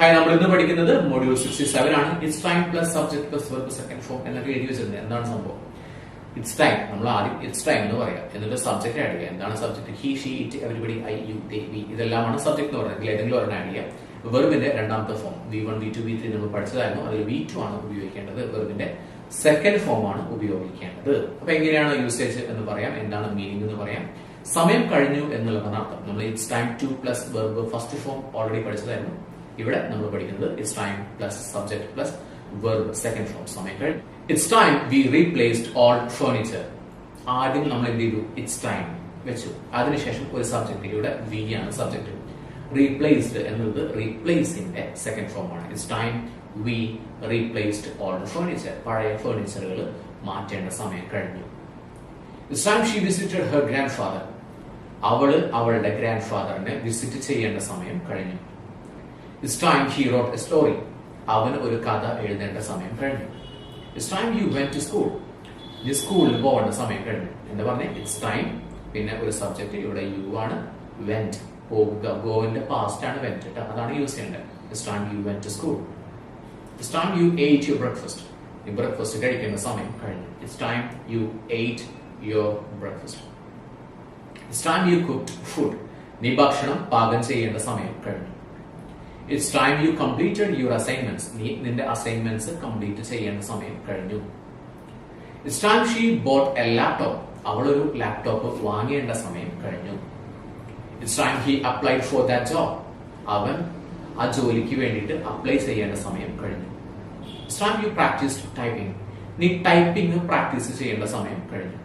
Hi നമ്മൾ ഇന്ന് പഠിക്കുന്നത് മൊഡ്യൂൾ സിക്സ്റ്റി സെവൻ ആണ്. It's time plus subject plus verb second form എന്നൊക്കെ എഴുതി വെച്ചിട്ടുണ്ട്. എന്താണ് സംഭവം? ഇറ്റ്സ് ടൈം നമ്മൾ ആദ്യം ഇറ്റ്സ് ടൈം എന്ന് പറയാം. എന്നിട്ട് സബ്ജക്ട് ആഡ് ചെയ്യുക. എന്താണ് subject he she it everybody I you they we ഇതെല്ലാമാണ് സബ്ജക്ട് എന്ന് പറയുന്നത്. ഏതെങ്കിലും ഒരെണ്ണം ആഡ് ചെയ്യാം. വെർബിന്റെ രണ്ടാമത്തെ form V one V two V three നമ്മൾ പഠിച്ചതായിരുന്നു. അതിൽ വി ടു ആണ് ഉപയോഗിക്കേണ്ടത്. വെർബിന്റെ സെക്കൻഡ് ഫോം ആണ് ഉപയോഗിക്കേണ്ടത്. അപ്പൊ എങ്ങനെയാണ് യൂസേജ് എന്ന് പറയാം. എന്താണ് മീനിങ് എന്ന് പറയാം. സമയം കഴിഞ്ഞു എന്നുള്ളതാണ് അർത്ഥം നമ്മൾ it's time to plus verb first form already പഠിച്ചതായിരുന്നു. ഇവിടെ നമ്മൾ പഠിക്കുന്നത് it's time plus subject plus verb second form സമയം കഴിഞ്ഞു it's time we replaced all furniture ആദ്യം നമ്മൾ എന്ത് ചെയ്തു? ഇറ്റ്സ് ടൈം വെച്ചു. അതിനുശേഷം ഒരു സബ്ജക്റ്റ് ഇവിടെ വി ആണ് സബ്ജക്ട് റീപ്ലേസ്ഡ് എന്നത് റീപ്ലേസിന്റെ സെക്കൻഡ് ഫോം ആണ്. It's time we replaced all furniture പഴയ ഫേർണിച്ചറുകൾ മാറ്റേണ്ട സമയം കഴിഞ്ഞു. It's time she visited her grandfather അവൾ അവളുടെ ഗ്രാൻഡ് ഫാദറിനെ വിസിറ്റ് ചെയ്യേണ്ട സമയം കഴിഞ്ഞു. It's time he wrote a story അവൻ ഒരു കഥ എഴുതേണ്ട സമയം കഴിഞ്ഞു. It's time you went to school നീ സ്കൂളിൽ പോകേണ്ട സമയം കഴിഞ്ഞു. എന്താ പറഞ്ഞേ ഇറ്റ്സ് ടൈം പിന്നെ ഒരു സബ്ജക്ട് ഇവിടെ യു ആണ് വെന്റ് പോകുക. ഗോവിന്റെ പാസ്റ്റ് ആണ് വെന്റ് കേട്ടോ അതാണ് യൂസ് ചെയ്യേണ്ടത്. It's time you went to school it's time you ate your breakfast നീ ബ്രേക്ക്ഫാസ്റ്റ് കഴിക്കുന്ന സമയം കഴിഞ്ഞു. It's time you ate your breakfast it's time you cook food നീ ഭക്ഷണം പാകം ചെയ്യേണ്ട സമയം കഴിഞ്ഞു. It's time you completed your assignments നീ നിന്റെ അസൈൻമെന്റ്സ് കംപ്ലീറ്റ് ചെയ്യേണ്ട സമയം കഴിഞ്ഞു. It's time she bought a laptop അവൾ ഒരു ലാപ്ടോപ്പ് വാങ്ങേണ്ട സമയം കഴിഞ്ഞു. It's time he applied for that job അവൻ ആ ജോലിക്ക് വേണ്ടിയിട്ട് അപ്ലൈ ചെയ്യേണ്ട സമയം കഴിഞ്ഞു. It's time you practice typing നീ ടൈപ്പിംഗ് പ്രാക്ടീസ് ചെയ്യേണ്ട സമയം കഴിഞ്ഞു.